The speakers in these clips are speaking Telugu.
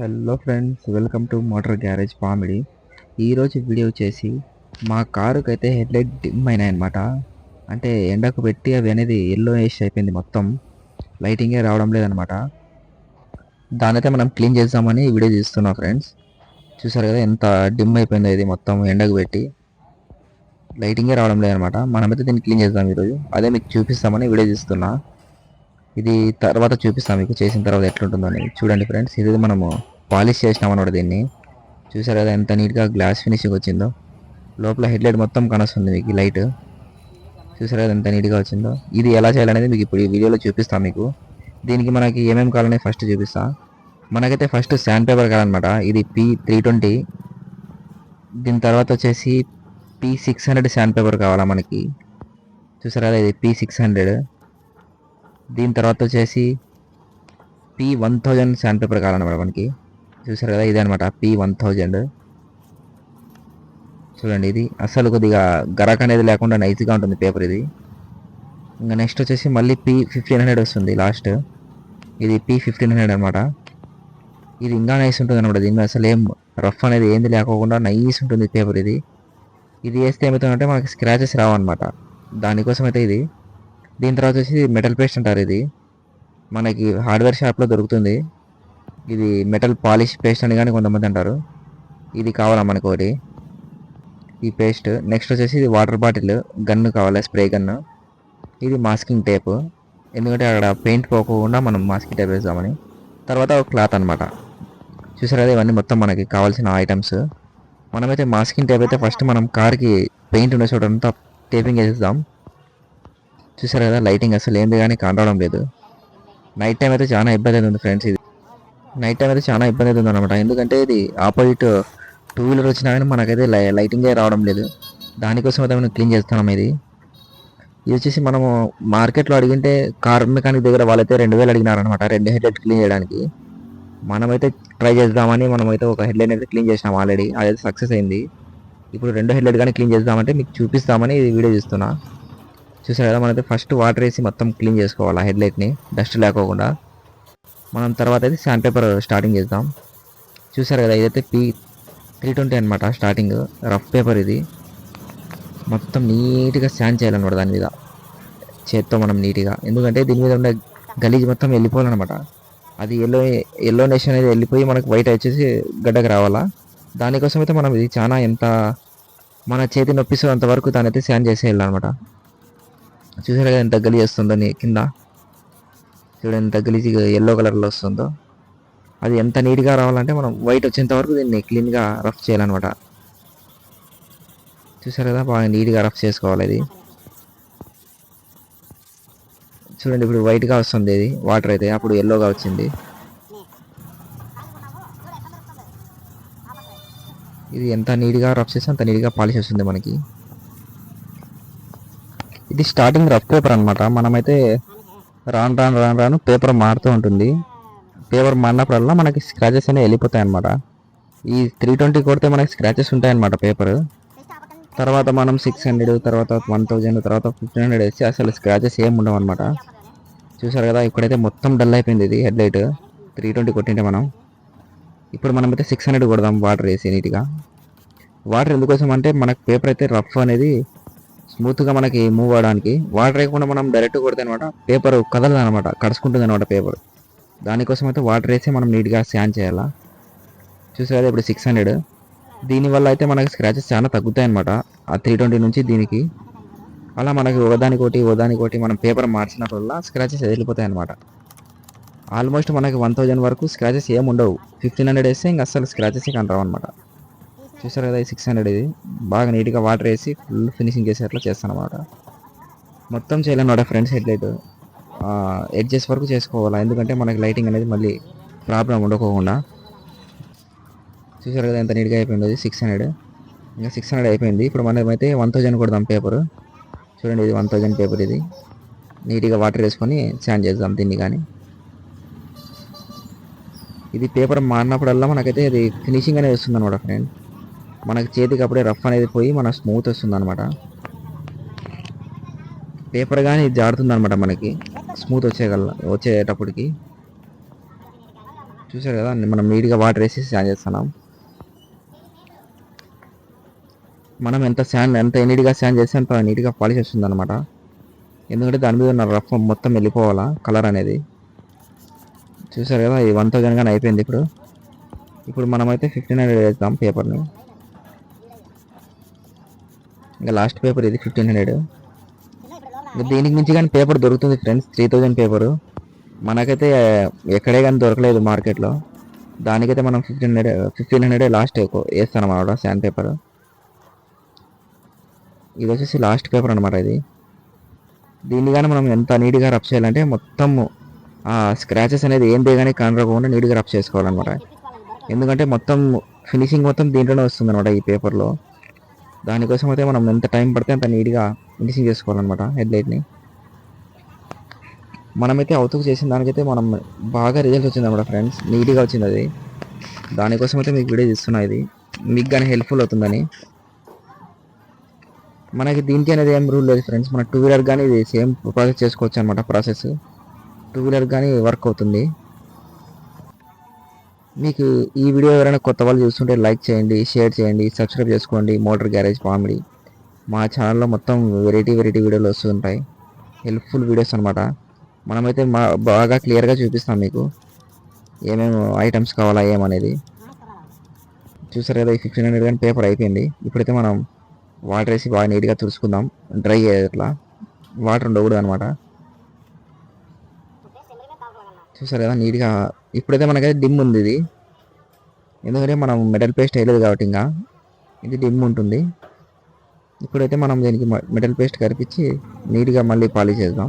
Hello friends welcome to motor garage comedy. ఈరోజు వీడియో వచ్చేసి మా కారుకి అయితే హెడ్లైట్ డిమ్ అయినాయి అనమాట అంటే ఎండకు పెట్టి అవి అనేది ఎల్లో వేస్ట్ అయిపోయింది మొత్తం. లైటింగే రావడం లేదనమాట దాని అయితే మనం క్లీన్ చేద్దామని వీడియో తీస్తున్నాం ఫ్రెండ్స్. చూసారు కదా ఎంత డిమ్ అయిపోయిందో ఇది మొత్తం ఎండకు పెట్టి. లైటింగే రావడం లేదనమాట మనమైతే దీన్ని క్లీన్ చేద్దాం ఈరోజు. అదే మీకు చూపిస్తామని వీడియో తీస్తున్నా. ఇది తర్వాత చూపిస్తాం మీకు చేసిన తర్వాత ఎట్లుంటుందో అని చూడండి ఫ్రెండ్స్ ఇది మనము పాలిష్ చేసినాం అనమాట దీన్ని. చూసారు కదా ఎంత నీట్గా గ్లాస్ ఫినిషింగ్ వచ్చిందో. లోపల హెడ్లైట్ మొత్తం కనొస్తుంది మీకు లైట్. చూసారు కదా ఎంత నీట్గా వచ్చిందో. ఇది ఎలా చేయాలనేది మీకు ఇప్పుడు ఈ వీడియోలో చూపిస్తాం మీకు. దీనికి మనకి ఏమేమి కావాలనేది ఫస్ట్ చూపిస్తా. మనకైతే ఫస్ట్ శాండ్ పేపర్ కావాలన్నమాట. ఇది పీ త్రీ ట్వంటీ. దీని తర్వాత వచ్చేసి P six hundred sand paper కావాలా మనకి. చూసారు కదా ఇది పీ సిక్స్ హండ్రెడ్. దీని తర్వాత వచ్చేసి P one thousand sand paper కావాలన్నమాట మనకి. చూసారు కదా ఇదే అనమాట పీ వన్ థౌజండ్ చూడండి ఇది అసలు కొద్దిగా గరక అనేది లేకుండా నైస్గా ఉంటుంది పేపర్ ఇది. ఇంకా నెక్స్ట్ వచ్చేసి మళ్ళీ పీ ఫిఫ్టీన్ హండ్రెడ్ వస్తుంది లాస్ట్. ఇది పీ ఫిఫ్టీన్ హండ్రెడ్ అనమాట ఇది ఇంకా నైస్ ఉంటుంది అనమాట దీని అసలు ఏం రఫ్ అనేది ఏంది లేకోకుండా నైస్ ఉంటుంది పేపర్ ఇది. ఇది వేస్తే ఏమవుతుందంటే మనకి స్క్రాచెస్ రావన్నమాట. దానికోసం అయితే ఇది దీని తర్వాత వచ్చి మెటల్ పేస్ట్ అంటారు ఇది. మనకి హార్డ్వేర్ షాప్లో దొరుకుతుంది. ఇది మెటల్ పాలిష్ పేస్ట్ అని కానీ కొంతమంది అంటారు. ఇది కావాలా మనకు ఒకటి? ఈ పేస్ట్ నెక్స్ట్ వచ్చేసి ఇది వాటర్ బాటిల్ గన్ను కావాలి? స్ప్రే గన్ను ఇది మాస్కింగ్ టేప్ ఎందుకంటే అక్కడ పెయింట్ పోకుండా మనం మాస్కింగ్ టేప్ వేద్దామని తర్వాత ఒక క్లాత్ అనమాట చూసారు కదా ఇవన్నీ మొత్తం మనకి కావాల్సిన ఐటమ్స్ మనమైతే మాస్కింగ్ టేప్ అయితే ఫస్ట్ మనం కార్కి పెయింట్ ఉన్న చోట అంతా టేపింగ్ వేసేద్దాం చూసారు కదా లైటింగ్ అసలు ఏంది కానీ కానరావడం లేదు. నైట్ టైం అయితే చాలా ఇబ్బంది అవుతుంది ఫ్రెండ్స్ ఇది. నైట్ టైం అయితే చాలా ఇబ్బంది అవుతుంది అనమాట ఎందుకంటే ఇది ఆపోజిట్ టూ వీలర్ వచ్చినా కానీ మనకైతే లై లైటింగే రావడం లేదు. దానికోసం అయితే మనం క్లీన్ చేస్తున్నాం ఇది. ఇది వచ్చేసి మనము మార్కెట్లో అడిగింటే కార్ మెకానిక్ దగ్గర వాళ్ళైతే రెండు వేలు అడిగినారనమాట రెండు హెడ్లైట్ క్లీన్ చేయడానికి. మనమైతే ట్రై చేద్దామని మనమైతే ఒక హెడ్లైట్ అయితే క్లీన్ చేసినాం ఆల్రెడీ అదైతే సక్సెస్ అయింది. ఇప్పుడు రెండు హెడ్లైట్ కానీ క్లీన్ చేద్దామంటే మీకు చూపిస్తామని వీడియో చూస్తున్నాను చూసారు కదా మనమైతే ఫస్ట్ వాటర్ వేసి మొత్తం క్లీన్ చేసుకోవాలి ఆ హెడ్లైట్ని డస్ట్ లేకోకుండా. మనం తర్వాత అయితే శాండ్ పేపర్ స్టార్టింగ్ చేద్దాం. చూసారు కదా ఇదైతే పీ త్రీ ట్వంటీ అనమాట స్టార్టింగ్ రఫ్ పేపర్ ఇది. మొత్తం నీట్గా శాండ్ చేయాలన్నమాట దాని మీద. చేత్తో మనం నీట్గా. ఎందుకంటే దీని మీద ఉన్న గలీజ్ మొత్తం వెళ్ళిపోవాలన్నమాట. అది ఎల్లో ఎల్లో నేషన్ అనేది వెళ్ళిపోయి మనకు వైట్ వచ్చేసి గడ్డకు రావాలా. దానికోసం అయితే మనం ఇది చాలా ఎంత మన చేతి నొప్పిస్తూ అంతవరకు దాని అయితే శాండ్ చేసేయాలన్నమాట. వెళ్ళాలన్నమాట చూసారు కదా ఎంత గలీజ్ వస్తుందో కింద? చూడండి ఎంత గలీజ్గా ఎల్లో కలర్లో వస్తుందో. అది ఎంత నీట్గా రావాలంటే మనం వైట్ వచ్చేంత వరకు దీన్ని క్లీన్గా రఫ్ చేయాలన్నమాట. చూసారు కదా బాగా నీట్గా రఫ్ చేసుకోవాలి ఇది. చూడండి ఇప్పుడు వైట్గా వస్తుంది ఇది వాటర్ అయితే. అప్పుడు ఎల్లోగా వచ్చింది. ఇది ఎంత నీట్గా రఫ్ చేస్తే అంత నీట్గా పాలిష్ వస్తుంది మనకి. ఇది స్టార్టింగ్ రఫ్ పేపర్ అనమాట మనమైతే రాను రాను రాను రాను పేపర్ మారుతూ ఉంటుంది. పేపర్ మారినప్పుడల్లా మనకి స్క్రాచెస్ అనేవి వెళ్ళిపోతాయి అనమాట ఈ త్రీ ట్వంటీ కొడితే మనకి స్క్రాచెస్ ఉంటాయన్నమాట పేపర్ తర్వాత మనం సిక్స్ హండ్రెడ్ తర్వాత వన్ థౌజండ్ తర్వాత ఫిఫ్టీన్ హండ్రెడ్ వేసి అసలు స్క్రాచెస్ ఏం ఉండవు అనమాట చూసారు కదా ఇక్కడైతే మొత్తం డల్ అయిపోయింది ఇది హెడ్లైట్ త్రీ ట్వంటీ కొట్టింటే మనం. ఇప్పుడు మనమైతే సిక్స్ హండ్రెడ్ కొడదాం వాటర్ వేసి నీట్గా వాటర్ ఎందుకోసం అంటే మనకు పేపర్ అయితే రఫ్ అనేది స్మూత్గా మనకి మూవ్ అవడానికి వాటర్ వేయకుండా మనం డైరెక్ట్ కొడితే అనమాట పేపర్ కదలదు అనమాట కడుచుకుంటుంది అనమాట పేపర్. దానికోసం అయితే వాటర్ వేసి మనం నీట్గా స్కాన్ చేయాలా? చూసారు కదా ఇప్పుడు సిక్స్ హండ్రెడ్. దీనివల్ల అయితే మనకి స్క్రాచెస్ చాలా తగ్గుతాయి అనమాట ఆ త్రీ ట్వంటీ నుంచి దీనికి. అలా మనకి ఒకదానికోటి ఒకదానికోటి మనం పేపర్ మార్చినప్పుడల్లా స్క్రాచెస్ వెళ్ళిపోతాయి అనమాట ఆల్మోస్ట్ మనకి వన్ థౌజండ్ వరకు స్క్రాచెస్ ఏమి ఉండవు. ఫిఫ్టీన్ హండ్రెడ్ వేస్తే ఇంకా అసలు స్క్రాచెస్ కనరావు అనమాట చూసారు కదా సిక్స్ హండ్రెడ్ ఇది. బాగా నీట్గా వాటర్ వేసి ఫుల్ ఫినిషింగ్ చేసేట్లా చేస్తాను అనమాట మొత్తం చేయాలన్నమాట ఫ్రంట్ హెడ్లైట్. ఎడ్జెస్ వరకు చేసుకోవాలా? ఎందుకంటే మనకి లైటింగ్ అనేది మళ్ళీ ప్రాబ్లం ఉండకోకుండా. చూసారు కదా ఎంత నీట్గా అయిపోయింది సిక్స్ హండ్రెడ్ ఇంకా సిక్స్ హండ్రెడ్ అయిపోయింది. ఇప్పుడు మనం అయితే వన్ థౌజండ్ కొడదాం పేపర్ చూడండి ఇది వన్ థౌజండ్ పేపర్ ఇది. నీట్గా వాటర్ వేసుకొని శాండ్ చేద్దాం దీన్ని కానీ. ఇది పేపర్ మారినప్పుడల్లా మనకైతే ఇది ఫినిషింగ్ అనేది వస్తుంది అనమాట ఫ్రెండ్ మనకి చేతికి అప్పుడే రఫ్ అనేది పోయి మన స్మూత్ వస్తుంది అనమాట పేపర్ కానీ జారుతుంది అనమాట మనకి. స్మూత్ వచ్చేగల వచ్చేటప్పటికి. చూసారు కదా మనం నీట్గా వాటర్ వేసి స్నాన్ చేస్తున్నాం. మనం ఎంత శాండ్ ఎంత నీట్గా స్నాన్ చేస్తే అంత నీట్గా పాలిష్ వస్తుంది అనమాట ఎందుకంటే దాని మీద ఉన్న రఫ్ మొత్తం వెళ్ళిపోవాలా కలర్ అనేది. చూసారు కదా ఇది వన్ థౌజండ్ కానీ అయిపోయింది ఇప్పుడు. ఇప్పుడు మనమైతే ఫిఫ్టీన్ హండ్రెడ్ వేద్దాం పేపర్ని ఇంకా లాస్ట్ పేపర్ ఇది ఫిఫ్టీన్ హండ్రెడ్. ఇంకా దీనికి మించి కానీ పేపర్ దొరుకుతుంది ఫ్రెండ్స్ త్రీ థౌజండ్ పేపరు మనకైతే ఎక్కడే కానీ దొరకలేదు మార్కెట్లో. దానికైతే మనం fifteen hundred fifteen hundred last వేస్తాను అనమాట శాండ్ పేపర్ ఇది వచ్చేసి లాస్ట్ పేపర్ అనమాట ఇది. దీన్ని కానీ మనం ఎంత నీట్గా రబ్ చేయాలంటే మొత్తం ఆ స్క్రాచెస్ అనేది ఏం కానీ కానరాకుండా నీట్గా రబ్ చేసుకోవాలన్నమాట. ఎందుకంటే మొత్తం ఫినిషింగ్ మొత్తం దీంట్లోనే వస్తుంది అనమాట ఈ పేపర్లో దానికోసం అయితే మనం ఎంత టైం పడితే అంత నీట్గా ఫినిషింగ్ చేసుకోవాలన్నమాట హెడ్లైట్ని మనమైతే అవుతూ చేసిన దానికైతే మనం బాగా రిజల్ట్ వచ్చిందన్నమాట ఫ్రెండ్స్. నీట్గా వచ్చింది అది. దానికోసం అయితే మీకు వీడియో ఇస్తున్నా ఇది. మీకు కానీ హెల్ప్ఫుల్ అవుతుందని. మనకి దీనికి అనేది ఏం రూల్ లేదు ఫ్రెండ్స్. మన టూ వీలర్ కానీ ఇది సేమ్ ప్రాసెస్ చేసుకోవచ్చు అనమాట ప్రాసెస్. టూ వీలర్ కానీ వర్క్ అవుతుంది. మీకు ఈ వీడియో ఎవరైనా కొత్త వాళ్ళు చూస్తుంటే లైక్ చేయండి షేర్ చేయండి సబ్స్క్రైబ్ చేసుకోండి. Motor garage comedy. మా ఛానల్లో మొత్తం వెరైటీ వెరైటీ వీడియోలు వస్తుంటాయి. హెల్ప్ఫుల్ వీడియోస్ అనమాట మనమైతే మా బాగా క్లియర్గా చూపిస్తాం మీకు. ఏమేమి ఐటమ్స్ కావాలా ఏమనేది. చూసారు కదా ఈ ఫిఫ్టీన్ హండ్రెడ్ కానీ పేపర్ అయిపోయింది. ఇప్పుడైతే మనం వాటర్ వేసి బాగా నీట్గా తుడుచుకుందాం. డ్రై అయ్యేట్లా. వాటర్ ఉండకూడదు అనమాట చూసారు కదా నీట్గా ఇప్పుడైతే మనకైతే డిమ్ ఉంది ఇది. ఎందుకంటే మనం మెటల్ పేస్ట్ వేయలేదు కాబట్టి ఇంకా ఇది డిమ్ ఉంటుంది. ఇప్పుడైతే మనం దీనికి మెటల్ పేస్ట్ కరిపించి నీట్గా మళ్ళీ పాలిష్ చేద్దాం.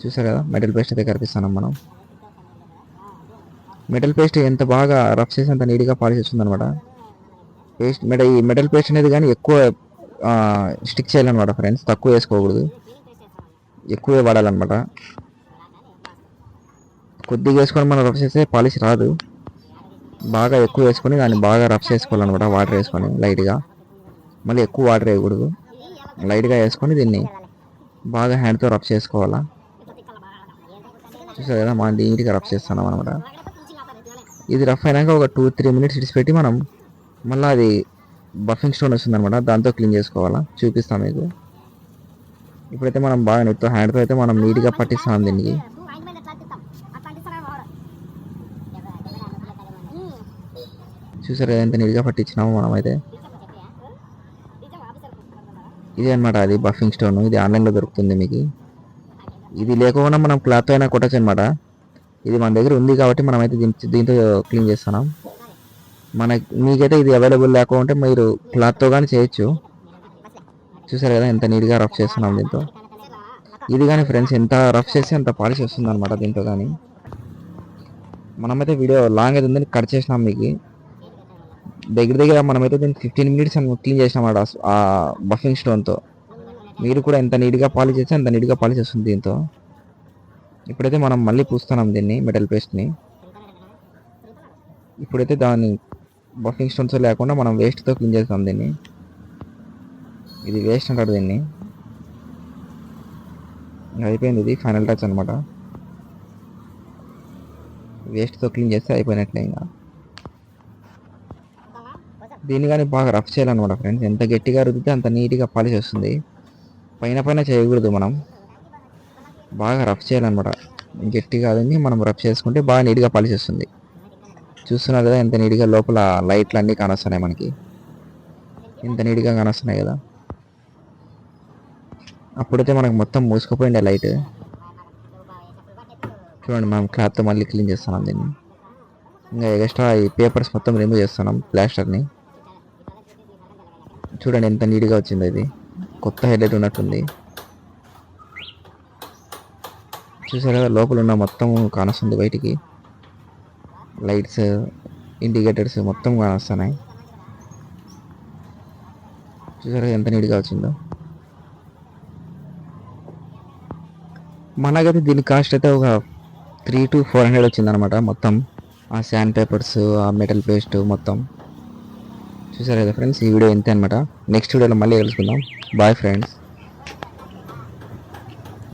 చూసారు కదా మెటల్ పేస్ట్ అయితే కరిపిస్తున్నాం మనం. మెటల్ పేస్ట్ ఎంత బాగా రఫ్ చేసి అంత నీట్గా పాలిష్ వస్తుంది పేస్ట్ మెట ఈ మెటల్ పేస్ట్ అనేది కానీ ఎక్కువ స్టిక్ చేయాలన్నమాట ఫ్రెండ్స్ తక్కువ వేసుకోకూడదు. ఎక్కువే వాడాలన్నమాట. కొద్దిగా వేసుకొని మనం రఫ్ చేస్తే పాలిష్ రాదు. బాగా ఎక్కువ వేసుకొని దాన్ని బాగా రఫ్ చేసుకోవాలన్నమాట వాటర్ వేసుకొని లైట్గా. మళ్ళీ ఎక్కువ వాటర్ వేయకూడదు. లైట్గా వేసుకొని దీన్ని బాగా హ్యాండ్తో రఫ్ చేసుకోవాలా. చూసారు కదా మనం నీట్గా రఫ్ చేస్తున్నాం అనమాట ఇది రఫ్ అయినాక ఒక టూ త్రీ మినిట్స్ ఇడిచిపెట్టి మనం మళ్ళీ అది బఫింగ్ స్టోన్ వస్తుందనమాట దాంతో క్లీన్ చేసుకోవాలా. చూపిస్తాం మీకు. ఇప్పుడైతే మనం బాగా నెత్తో హ్యాండ్తో అయితే మనం నీట్గా పట్టిస్తాం దీనికి. చూసారు కదా ఎంత నీట్గా పట్టించినాము మనమైతే? ఇది అనమాట అది బఫింగ్ స్టోన్ ఇది ఆన్లైన్లో దొరుకుతుంది మీకు. ఇది లేకుండా మనం క్లాత్ అయినా కొట్టచ్చు అనమాట ఇది మన దగ్గర ఉంది కాబట్టి మనమైతే దీని దీంతో క్లీన్ చేస్తున్నాం. మన మీకైతే ఇది అవైలబుల్ లేకుంటే మీరు క్లాత్తో కానీ చేయొచ్చు. చూసారు కదా ఎంత నీట్గా రఫ్ చేస్తున్నాం దీంతో. ఇది కానీ ఫ్రెండ్స్ ఎంత రఫ్ చేస్తే అంత పాలిష్ వస్తుంది అనమాట దీంతో కానీ మనమైతే వీడియో లాంగ్ అయితే ఉందని కట్ చేసినాం మీకు. దగ్గర దగ్గర మనమైతే దీన్ని ఫిఫ్టీన్ మినిట్స్ క్లీన్ చేసినాం అన్నమాట ఆ బఫింగ్ స్టోన్తో మీరు కూడా ఎంత నీట్గా పాలిష్ చేస్తే అంత నీట్గా పాలిష్ వస్తుంది దీంతో. ఇప్పుడైతే మనం మళ్ళీ పూస్తున్నాం దీన్ని మెటల్ పేస్ట్ని ఇప్పుడైతే దాన్ని బఫింగ్ స్టోన్స్ లేకుండా మనం వేస్ట్తో క్లీన్ చేస్తాం దీన్ని. ఇది వేస్ట్ అంటారు దీన్ని. అయిపోయింది ఇది ఫైనల్ టచ్ అనమాట వేస్ట్తో క్లీన్ చేస్తే అయిపోయినట్లే ఇంకా దీన్ని కానీ బాగా రఫ్ చేయాలన్నమాట ఫ్రెండ్స్ ఎంత గట్టిగా రుద్దితే అంత నీట్గా పాలిష్ వస్తుంది. పైన పైన చేయకూడదు మనం. బాగా రఫ్ చేయాలన్నమాట. గట్టిగా అదని మనం రఫ్ చేసుకుంటే బాగా నీట్గా పాలిష్ వస్తుంది. చూస్తున్నారు కదా ఎంత నీట్గా లోపల లైట్లు అన్నీ కానొస్తున్నాయి మనకి. ఎంత నీట్గా కానొస్తున్నాయి కదా. అప్పుడైతే మనకు మొత్తం మూసుకుపోయిండే లైట్. చూడండి మనం క్లాత్తో మళ్ళీ క్లీన్ చేస్తున్నాం దీన్ని. ఇంకా ఎక్స్ట్రా ఈ పేపర్స్ మొత్తం రిమూవ్ చేస్తున్నాం ప్లాస్టర్ని చూడండి ఎంత నీట్గా వచ్చింది ఇది. కొత్త హెడ్లైట్ ఉన్నట్టుంది. చూసారు కదా లోపల ఉన్న మొత్తం కానొస్తుంది బయటికి. లైట్స్ ఇండికేటర్స్ మొత్తం కానొస్తున్నాయి. చూసారు ఎంత నీట్గా వచ్చిందో. మనకైతే దీని కాస్ట్ అయితే ఒక త్రీ టు ఫోర్ హండ్రెడ్ వచ్చిందనమాట మొత్తం. ఆ శాండ్ పేపర్స్ ఆ మెటల్ పేస్ట్ మొత్తం. చూసారు కదా ఫ్రెండ్స్ ఈ వీడియో ఇంతే అనమాట నెక్స్ట్ వీడియోలో మళ్ళీ కలుసుకుందాం. Bye friends.